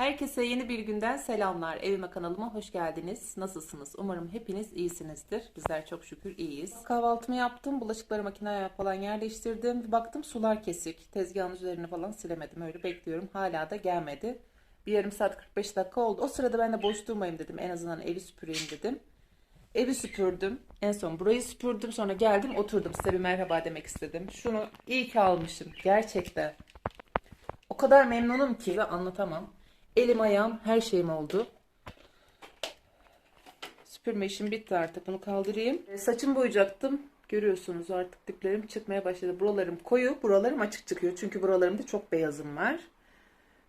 Herkese yeni bir günden selamlar. Evime kanalıma hoş geldiniz. Nasılsınız? Umarım hepiniz iyisinizdir. Bizler çok şükür iyiyiz. Kahvaltımı yaptım. Bulaşıkları makineye falan yerleştirdim. Bir baktım sular kesik. Tezgahın üzerini falan silemedim. Öyle bekliyorum. Hala da gelmedi. Bir yarım saat 45 dakika oldu. O sırada ben de boş durmayayım dedim. En azından evi süpüreyim dedim. Evi süpürdüm. En son burayı süpürdüm. Sonra geldim oturdum. Size bir merhaba demek istedim. Şunu iyi ki almışım. Gerçekten. O kadar memnunum ki ve anlatamam. Elim ayağım her şeyim oldu. Süpürme işim bitti artık. Bunu kaldırayım. E, Saçımı boyayacaktım. Görüyorsunuz artık diplerim çıkmaya başladı. Buralarım koyu, buralarım açık çıkıyor. Çünkü buralarımda çok beyazım var.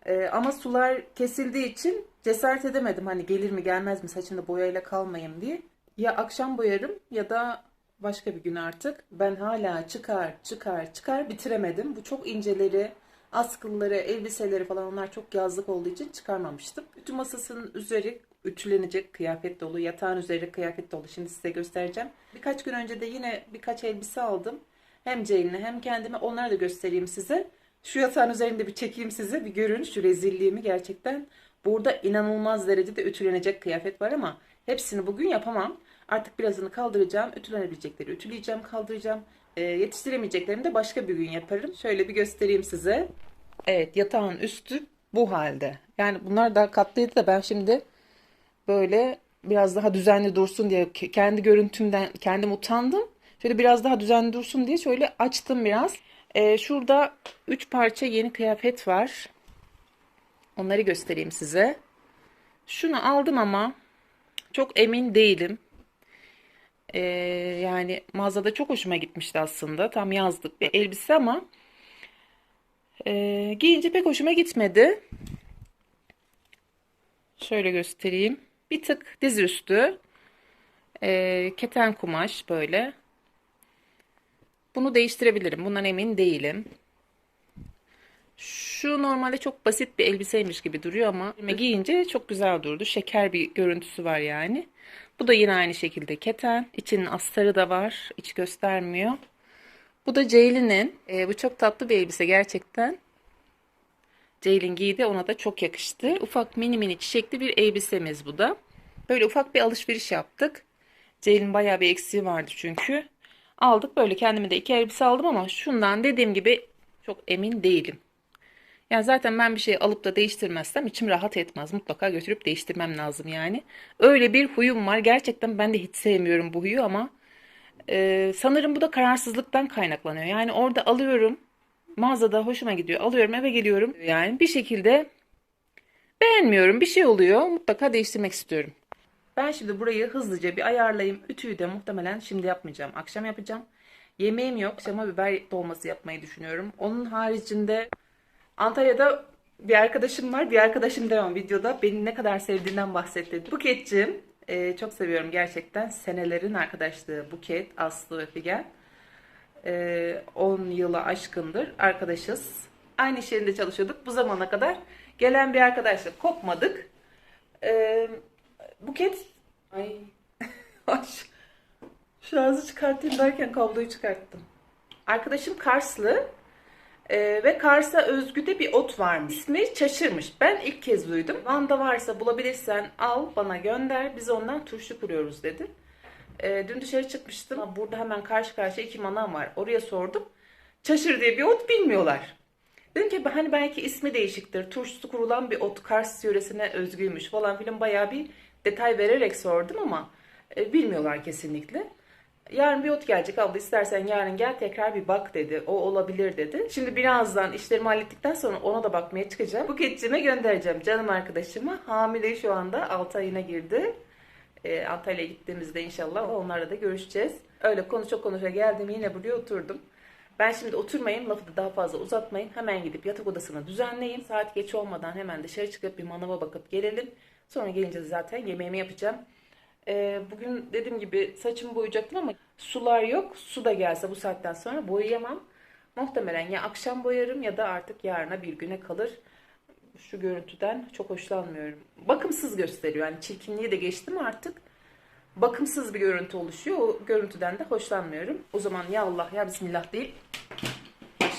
E, ama sular kesildiği için cesaret edemedim. Hani gelir mi gelmez mi saçımda boyayla kalmayayım diye. Ya akşam boyarım ya da başka bir gün artık. Ben hala çıkar çıkar çıkar bitiremedim. Bu çok inceleri, askılları, elbiseleri falan onlar çok yazlık olduğu için çıkarmamıştım. Ütü masasının üzeri ütülenecek kıyafet dolu. Yatağın üzeri kıyafet dolu. Şimdi size göstereceğim. Birkaç gün önce de yine birkaç elbise aldım. Hem Ceylin'e hem kendime onları da göstereyim size. Şu yatağın üzerinde bir çekeyim size bir görün şu rezilliğimi gerçekten. Burada inanılmaz derecede ütülenecek kıyafet var ama hepsini bugün yapamam. Artık birazını kaldıracağım. Ütülenebilecekleri ütüleyeceğim, kaldıracağım. E, yetiştiremeyeceklerimi de başka bir gün yaparım. Şöyle bir göstereyim size. Evet yatağın üstü bu halde. Yani bunlar daha katlıydı da ben şimdi böyle biraz daha düzenli dursun diye ke- kendi görüntümden kendim utandım. Şöyle biraz daha düzenli dursun diye şöyle açtım biraz. Ee, şurada 3 parça yeni kıyafet var. Onları göstereyim size. Şunu aldım ama çok emin değilim. Ee, yani mağazada çok hoşuma gitmişti aslında. Tam yazlık bir elbise ama ee, giyince pek hoşuma gitmedi. Şöyle göstereyim. Bir tık dizüstü. Ee, keten kumaş böyle. Bunu değiştirebilirim. Bundan emin değilim. Şu normalde çok basit bir elbiseymiş gibi duruyor ama giyince çok güzel durdu. Şeker bir görüntüsü var yani. Bu da yine aynı şekilde keten. İçinin astarı da var. İç göstermiyor. Bu da Ceylin'in. Ee, bu çok tatlı bir elbise gerçekten. Ceylin giydi ona da çok yakıştı. Ufak mini mini çiçekli bir elbisemiz bu da. Böyle ufak bir alışveriş yaptık. Ceylin bayağı bir eksiği vardı çünkü. Aldık böyle kendime de iki elbise aldım ama şundan dediğim gibi çok emin değilim. Yani zaten ben bir şey alıp da değiştirmezsem içim rahat etmez. Mutlaka götürüp değiştirmem lazım yani. Öyle bir huyum var. Gerçekten ben de hiç sevmiyorum bu huyu ama e, sanırım bu da kararsızlıktan kaynaklanıyor. Yani orada alıyorum. Mağazada hoşuma gidiyor. Alıyorum eve geliyorum. Yani bir şekilde beğenmiyorum. Bir şey oluyor. Mutlaka değiştirmek istiyorum. Ben şimdi burayı hızlıca bir ayarlayayım. Ütüyü de muhtemelen şimdi yapmayacağım. Akşam yapacağım. Yemeğim yok. Akşama biber dolması yapmayı düşünüyorum. Onun haricinde Antalya'da bir arkadaşım var. Bir arkadaşım demem videoda beni ne kadar sevdiğinden bahsetti. Buketçim. Ee, çok seviyorum gerçekten. Senelerin arkadaşlığı Buket, Aslı ve Figen. Ee, 10 yıla aşkındır arkadaşız. Aynı iş yerinde çalışıyorduk. Bu zamana kadar gelen bir arkadaşlık kopmadık. Ee, Buket ay şarjı çıkartayım derken kabloyu çıkarttım. Arkadaşım Karslı ee, ve Kars'a özgü de bir ot varmış. İsmi Çaşırmış. Ben ilk kez duydum. Van'da varsa bulabilirsen al bana gönder. Biz ondan turşu kuruyoruz dedi. Ee, dün dışarı çıkmıştım. Burada hemen karşı karşıya iki manav var. Oraya sordum. Çaşır diye bir ot bilmiyorlar. Dedim ki hani belki ismi değişiktir. Turşusu kurulan bir ot Kars yöresine özgüymüş falan filan bayağı bir detay vererek sordum ama e, bilmiyorlar kesinlikle. Yarın bir ot gelecek abla istersen yarın gel tekrar bir bak dedi. O olabilir dedi. Şimdi birazdan işlerimi hallettikten sonra ona da bakmaya çıkacağım. Buketçime göndereceğim canım arkadaşıma. Hamile şu anda 6 ayına girdi. E, Antalya'ya gittiğimizde inşallah onlarla da görüşeceğiz. Öyle konuşa konuşa geldim yine buraya oturdum. Ben şimdi oturmayayım lafı da daha fazla uzatmayın. Hemen gidip yatak odasını düzenleyeyim. Saat geç olmadan hemen dışarı çıkıp bir manava bakıp gelelim. Sonra gelince zaten yemeğimi yapacağım. Ee, bugün dediğim gibi saçımı boyayacaktım ama sular yok. Su da gelse bu saatten sonra boyayamam. Muhtemelen ya akşam boyarım ya da artık yarına bir güne kalır. Şu görüntüden çok hoşlanmıyorum. Bakımsız gösteriyor. Yani çirkinliği de geçtim artık. Bakımsız bir görüntü oluşuyor. O görüntüden de hoşlanmıyorum. O zaman ya Allah ya Bismillah deyip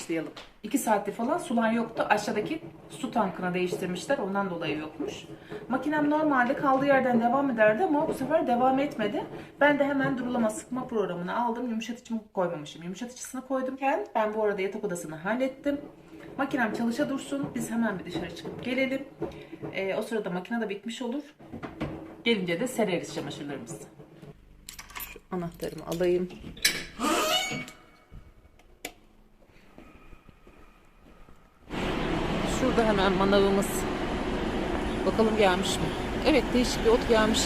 başlayalım. 2 saattir falan sular yoktu. Aşağıdaki su tankına değiştirmişler. Ondan dolayı yokmuş. Makinem normalde kaldığı yerden devam ederdi ama bu sefer devam etmedi. Ben de hemen durulama sıkma programını aldım. Yumuşatıcımı koymamışım. Yumuşatıcısını koydumken ben bu arada yatak odasını hallettim. Makinem çalışa dursun. Biz hemen bir dışarı çıkıp gelelim. Ee, o sırada makine de bitmiş olur. Gelince de sereriz çamaşırlarımızı. Şu anahtarımı alayım. Şurada hemen manavımız. Bakalım gelmiş mi? Evet değişik bir ot gelmiş.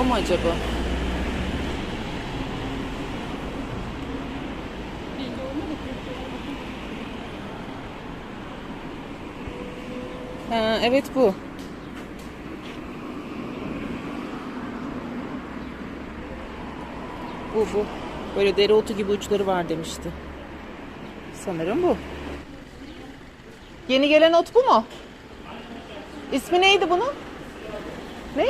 O mu acaba? Ha, evet bu. Bu bu. Böyle dereotu gibi uçları var demişti. Sanırım bu. Yeni gelen ot bu mu? İsmi neydi bunun? Ne?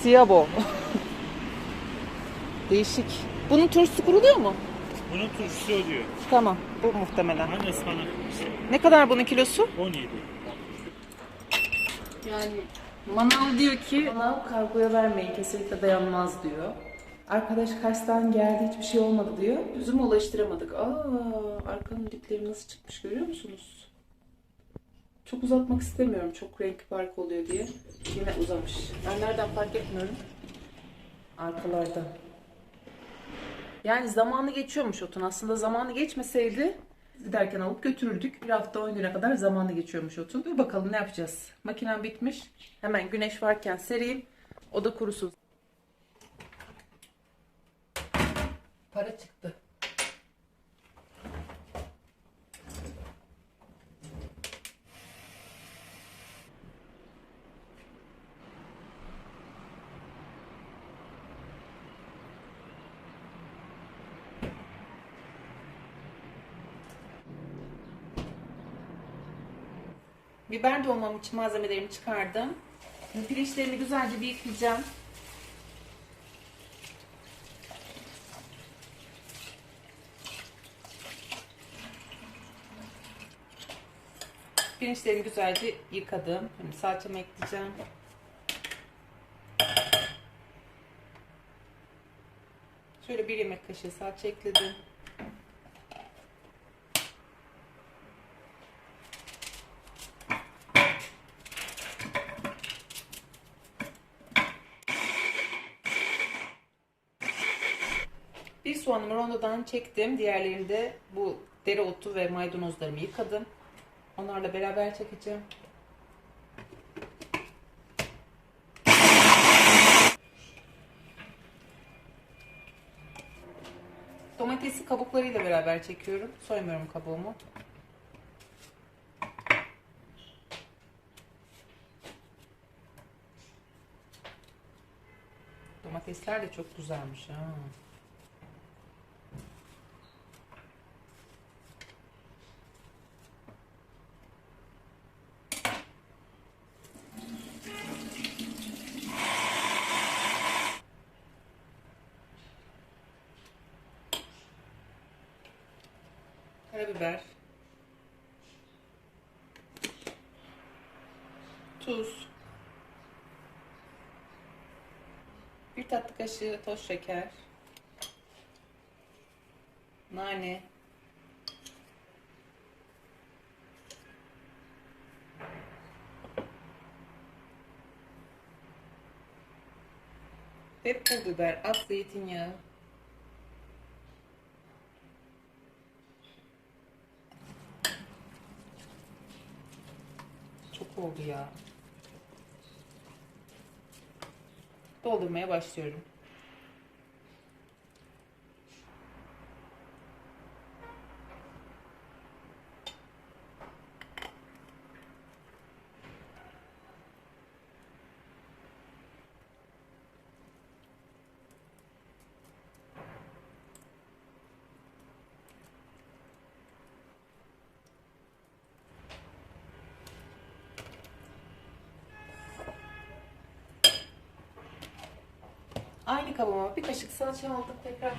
Siyabo. Değişik. Bunun turşusu kuruluyor mu? Bunun turşusu oluyor. Tamam. Bu muhtemelen. Hani ıspanak Ne kadar bunun kilosu? 17. Yani manav diyor ki manav kargoya vermeyin kesinlikle dayanmaz diyor. Arkadaş Kars'tan geldi hiçbir şey olmadı diyor. Üzüme ulaştıramadık. Aa arkanın dipleri nasıl çıkmış görüyor musunuz? Çok uzatmak istemiyorum. Çok renk fark oluyor diye. Yine uzamış. Ben nereden fark etmiyorum? Arkalardan. Yani zamanı geçiyormuş otun. Aslında zamanı geçmeseydi giderken alıp götürürdük. Bir hafta 10 güne kadar zamanı geçiyormuş otun. Dur bakalım ne yapacağız. Makinem bitmiş. Hemen güneş varken sereyim. O da kurusun. Para çıktı. Biber dolmam için malzemelerimi çıkardım. Pirinçlerimi güzelce bir yıkayacağım. Pirinçlerimi güzelce yıkadım. Şimdi salçamı ekleyeceğim. Şöyle bir yemek kaşığı salça ekledim. Bir soğanımı rondodan çektim. Diğerlerini de bu dereotu ve maydanozlarımı yıkadım. Onlarla beraber çekeceğim. Domatesi kabuklarıyla beraber çekiyorum. Soymuyorum kabuğumu. Domatesler de çok güzelmiş ha. Tuz. Bir tatlı kaşığı toz şeker. Nane. Ve pul biber, az zeytinyağı. Çok oldu ya. Doldurmaya başlıyorum. Aynı kabıma bir kaşık salça aldım tekrar.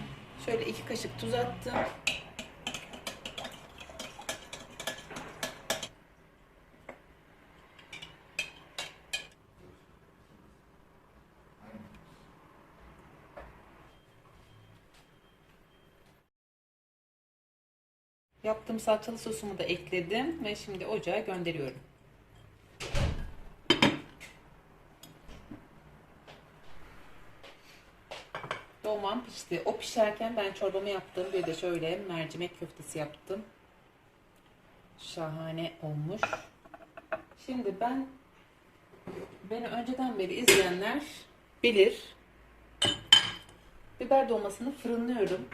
Şöyle iki kaşık tuz attım. Yaptığım salçalı sosumu da ekledim ve şimdi ocağa gönderiyorum. Pişti. O pişerken ben çorbamı yaptım. Bir de şöyle mercimek köftesi yaptım. Şahane olmuş. Şimdi ben beni önceden beri izleyenler bilir. Biber dolmasını fırınlıyorum.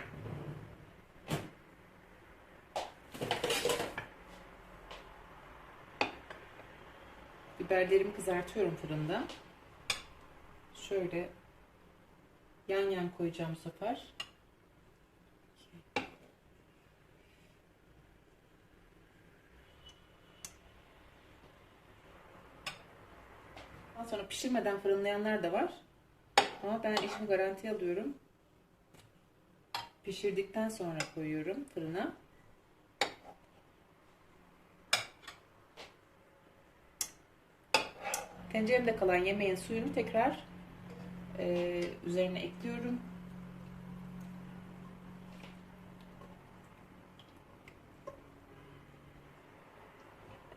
Biberlerimi kızartıyorum fırında. Şöyle yan yan koyacağım bu sefer. Daha sonra pişirmeden fırınlayanlar da var. Ama ben işimi garantiye alıyorum. Pişirdikten sonra koyuyorum fırına. Tenceremde kalan yemeğin suyunu tekrar e, üzerine ekliyorum.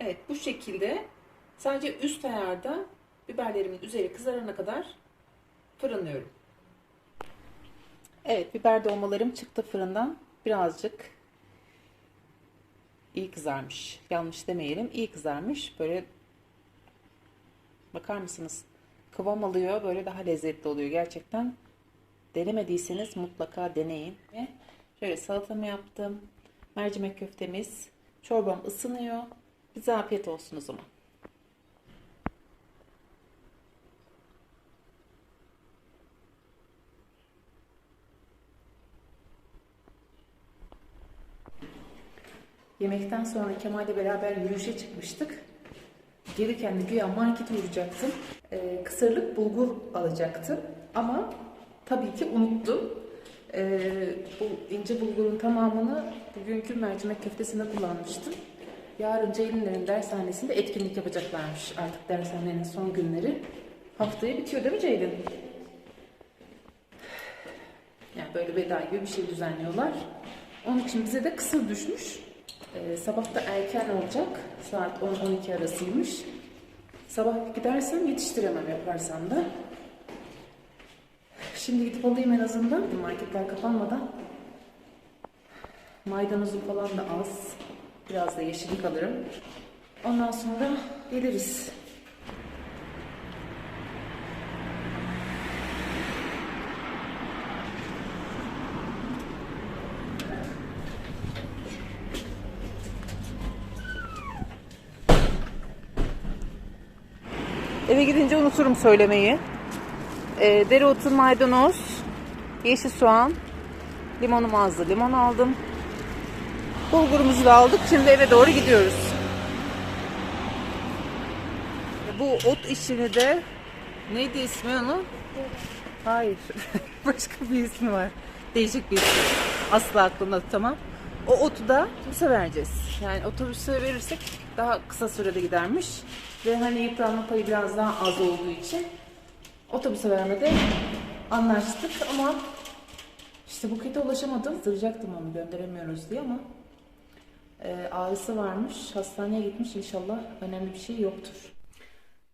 Evet bu şekilde sadece üst ayarda biberlerimin üzeri kızarana kadar fırınlıyorum. Evet biber dolmalarım çıktı fırından. Birazcık iyi kızarmış. Yanlış demeyelim. iyi kızarmış. Böyle bakar mısınız? Kıvam alıyor. Böyle daha lezzetli oluyor gerçekten. Denemediyseniz mutlaka deneyin. Ve şöyle salatamı yaptım. Mercimek köftemiz. Çorbam ısınıyor. Bize afiyet olsun o zaman. Yemekten sonra Kemal'le beraber yürüyüşe çıkmıştık. Gelirken de güya markete uğrayacaktım. Ee, kısırlık bulgur alacaktım. Ama tabii ki unuttum. Ee, bu ince bulgurun tamamını bugünkü mercimek köftesinde kullanmıştım. Yarın Ceylinlerin dershanesinde etkinlik yapacaklarmış. Artık dershanenin son günleri. Haftaya bitiyor değil mi Ceylin? Yani böyle veda gibi bir şey düzenliyorlar. Onun için bize de kısır düşmüş. Ee, sabah da erken olacak. Saat 10-12 arasıymış. Sabah gidersem yetiştiremem yaparsam da. Şimdi gidip alayım en azından. Marketler kapanmadan. Maydanozum falan da az. Biraz da yeşillik alırım. Ondan sonra geliriz. Eve gidince unuturum söylemeyi. Ee, dereotu, maydanoz, yeşil soğan, limonum azdı. Limon aldım. Bulgurumuzu da aldık. Şimdi eve doğru gidiyoruz. Bu ot işini de neydi ismi onu? Hayır. Başka bir ismi var. Değişik bir ismi. Asla aklımda tutamam. O otu da otobüse vereceğiz. Yani otobüse verirsek daha kısa sürede gidermiş. Ve hani yıpranma payı biraz daha az olduğu için otobüse vermede anlaştık ama işte Buket'e ulaşamadım. Sıracaktım onu gönderemiyoruz diye ama e, ağrısı varmış. Hastaneye gitmiş inşallah önemli bir şey yoktur.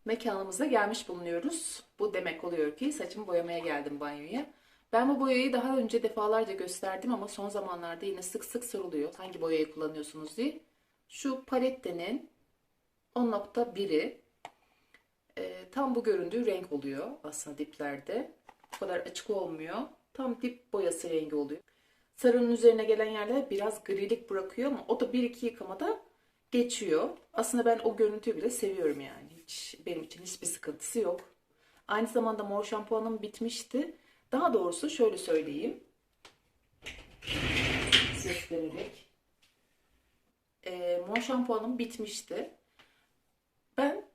Mekanımıza gelmiş bulunuyoruz. Bu demek oluyor ki saçımı boyamaya geldim banyoya. Ben bu boyayı daha önce defalarca gösterdim ama son zamanlarda yine sık sık soruluyor. Hangi boyayı kullanıyorsunuz diye. Şu palettenin 10.1'i e, tam bu göründüğü renk oluyor aslında diplerde. Bu kadar açık olmuyor. Tam dip boyası rengi oluyor. Sarının üzerine gelen yerler biraz grilik bırakıyor ama o da bir iki yıkamada geçiyor. Aslında ben o görüntüyü bile seviyorum yani. Hiç, benim için hiçbir sıkıntısı yok. Aynı zamanda mor şampuanım bitmişti. Daha doğrusu şöyle söyleyeyim. Seslenerek. E, mor şampuanım bitmişti. Ben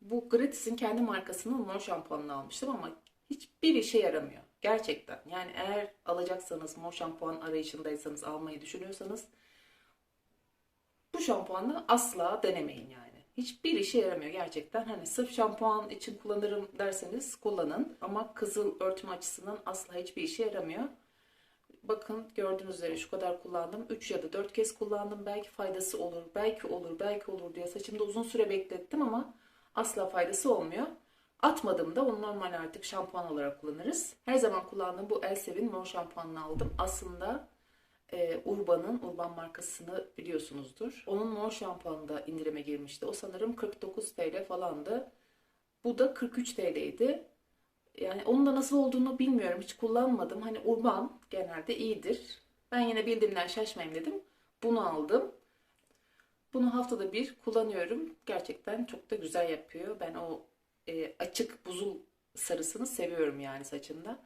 bu Gratis'in kendi markasının mor şampuanını almıştım ama hiçbir işe yaramıyor. Gerçekten. Yani eğer alacaksanız, mor şampuan arayışındaysanız, almayı düşünüyorsanız bu şampuanı asla denemeyin yani. Hiçbir işe yaramıyor gerçekten. Hani sırf şampuan için kullanırım derseniz kullanın. Ama kızıl örtme açısından asla hiçbir işe yaramıyor. bakın gördüğünüz üzere şu kadar kullandım. 3 ya da 4 kez kullandım. Belki faydası olur, belki olur, belki olur diye saçımda uzun süre beklettim ama asla faydası olmuyor. Atmadım da onu normal artık şampuan olarak kullanırız. Her zaman kullandığım bu Elsev'in mor şampuanını aldım. Aslında e, Urban'ın, Urban markasını biliyorsunuzdur. Onun mor şampuanı indirime girmişti. O sanırım 49 TL falandı. Bu da 43 TL'ydi. Yani onun da nasıl olduğunu bilmiyorum. Hiç kullanmadım. Hani Urban genelde iyidir. Ben yine bildiğimden şaşmayayım dedim. Bunu aldım. Bunu haftada bir kullanıyorum. Gerçekten çok da güzel yapıyor. Ben o e, açık buzul sarısını seviyorum yani saçımda.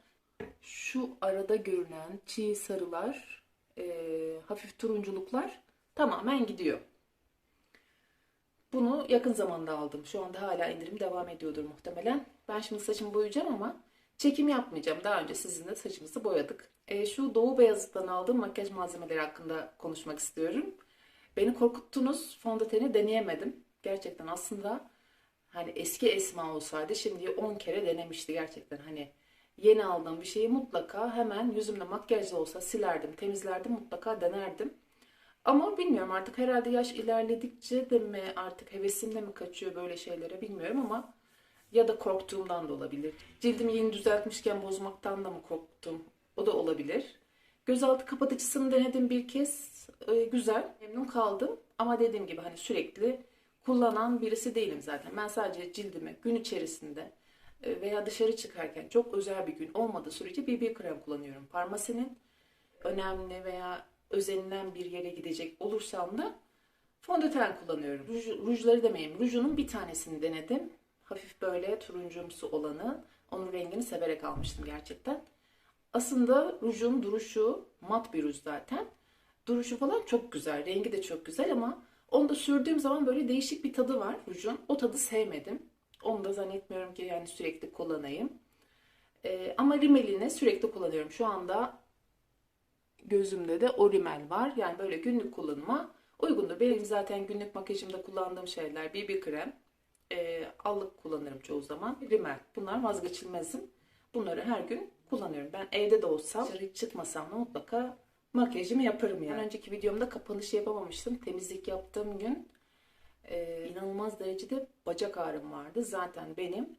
Şu arada görünen çiğ sarılar, e, hafif turunculuklar tamamen gidiyor. Bunu yakın zamanda aldım. Şu anda hala indirim devam ediyordur muhtemelen. Ben şimdi saçımı boyayacağım ama çekim yapmayacağım. Daha önce sizinle saçımızı boyadık. E, şu Doğu Beyazıt'tan aldığım makyaj malzemeleri hakkında konuşmak istiyorum. Beni korkuttunuz. Fondöteni deneyemedim. Gerçekten aslında hani eski Esma olsaydı şimdi 10 kere denemişti gerçekten. Hani yeni aldığım bir şeyi mutlaka hemen yüzümde makyajlı olsa silerdim, temizlerdim, mutlaka denerdim. Ama bilmiyorum artık herhalde yaş ilerledikçe de mi artık hevesim de mi kaçıyor böyle şeylere bilmiyorum ama ya da korktuğumdan da olabilir. Cildimi yeni düzeltmişken bozmaktan da mı korktum? O da olabilir. Gözaltı kapatıcısını denedim bir kez. Ee, güzel, memnun kaldım. Ama dediğim gibi hani sürekli kullanan birisi değilim zaten. Ben sadece cildimi gün içerisinde veya dışarı çıkarken çok özel bir gün olmadığı sürece BB krem kullanıyorum. Parmasenin önemli veya özenilen bir yere gidecek olursam da fondöten kullanıyorum. Ruj, rujları demeyeyim. Rujunun bir tanesini denedim. Hafif böyle turuncumsu olanı. Onun rengini severek almıştım gerçekten. Aslında rujun duruşu mat bir ruj zaten. Duruşu falan çok güzel. Rengi de çok güzel ama onu da sürdüğüm zaman böyle değişik bir tadı var rujun. O tadı sevmedim. Onu da zannetmiyorum ki yani sürekli kullanayım. Ee, ama rimelini sürekli kullanıyorum. Şu anda gözümde de o rimel var. Yani böyle günlük kullanıma uygundur. Benim zaten günlük makyajımda kullandığım şeyler BB krem, e, allık kullanırım çoğu zaman. Rimel. Bunlar vazgeçilmezim. Bunları her gün kullanıyorum. Ben evde de olsam, dışarı çıkmasam da mutlaka makyajımı yaparım yani. önceki videomda kapanışı yapamamıştım. Temizlik yaptığım gün e, inanılmaz derecede bacak ağrım vardı. Zaten benim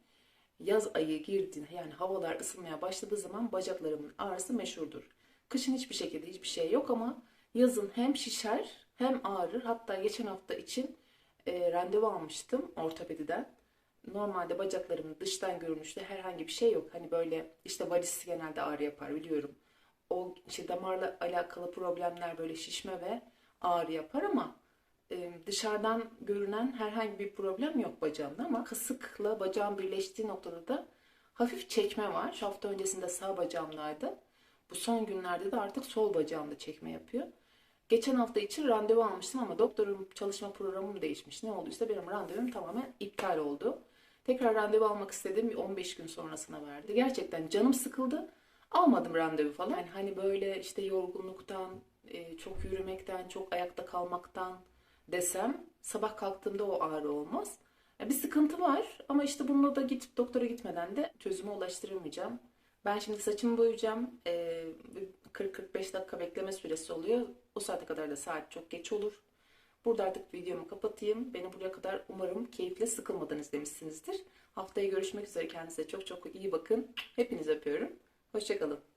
yaz ayı girdiğinde yani havalar ısınmaya başladığı zaman bacaklarımın ağrısı meşhurdur. Kışın hiçbir şekilde hiçbir şey yok ama yazın hem şişer hem ağrır. Hatta geçen hafta için e, randevu almıştım ortopediden. Normalde bacaklarımın dıştan görünüşte herhangi bir şey yok. Hani böyle işte varis genelde ağrı yapar biliyorum. O işte damarla alakalı problemler böyle şişme ve ağrı yapar ama dışarıdan görünen herhangi bir problem yok bacağımda ama kasıkla bacağım birleştiği noktada da hafif çekme var. Şu hafta öncesinde sağ bacağımdaydı. Bu son günlerde de artık sol bacağımda çekme yapıyor. Geçen hafta için randevu almıştım ama doktorum çalışma programım değişmiş. Ne olduysa benim randevum tamamen iptal oldu. Tekrar randevu almak istedim. Bir 15 gün sonrasına verdi. Gerçekten canım sıkıldı. Almadım randevu falan. Yani hani böyle işte yorgunluktan, e, çok yürümekten, çok ayakta kalmaktan desem sabah kalktığımda o ağrı olmaz. Ya bir sıkıntı var ama işte bununla da gidip doktora gitmeden de çözüme ulaştıramayacağım. Ben şimdi saçımı boyayacağım. Ee, 40-45 dakika bekleme süresi oluyor. O saate kadar da saat çok geç olur. Burada artık videomu kapatayım. Beni buraya kadar umarım keyifle sıkılmadan izlemişsinizdir. Haftaya görüşmek üzere. Kendinize çok çok iyi bakın. Hepinizi öpüyorum. Hoşçakalın.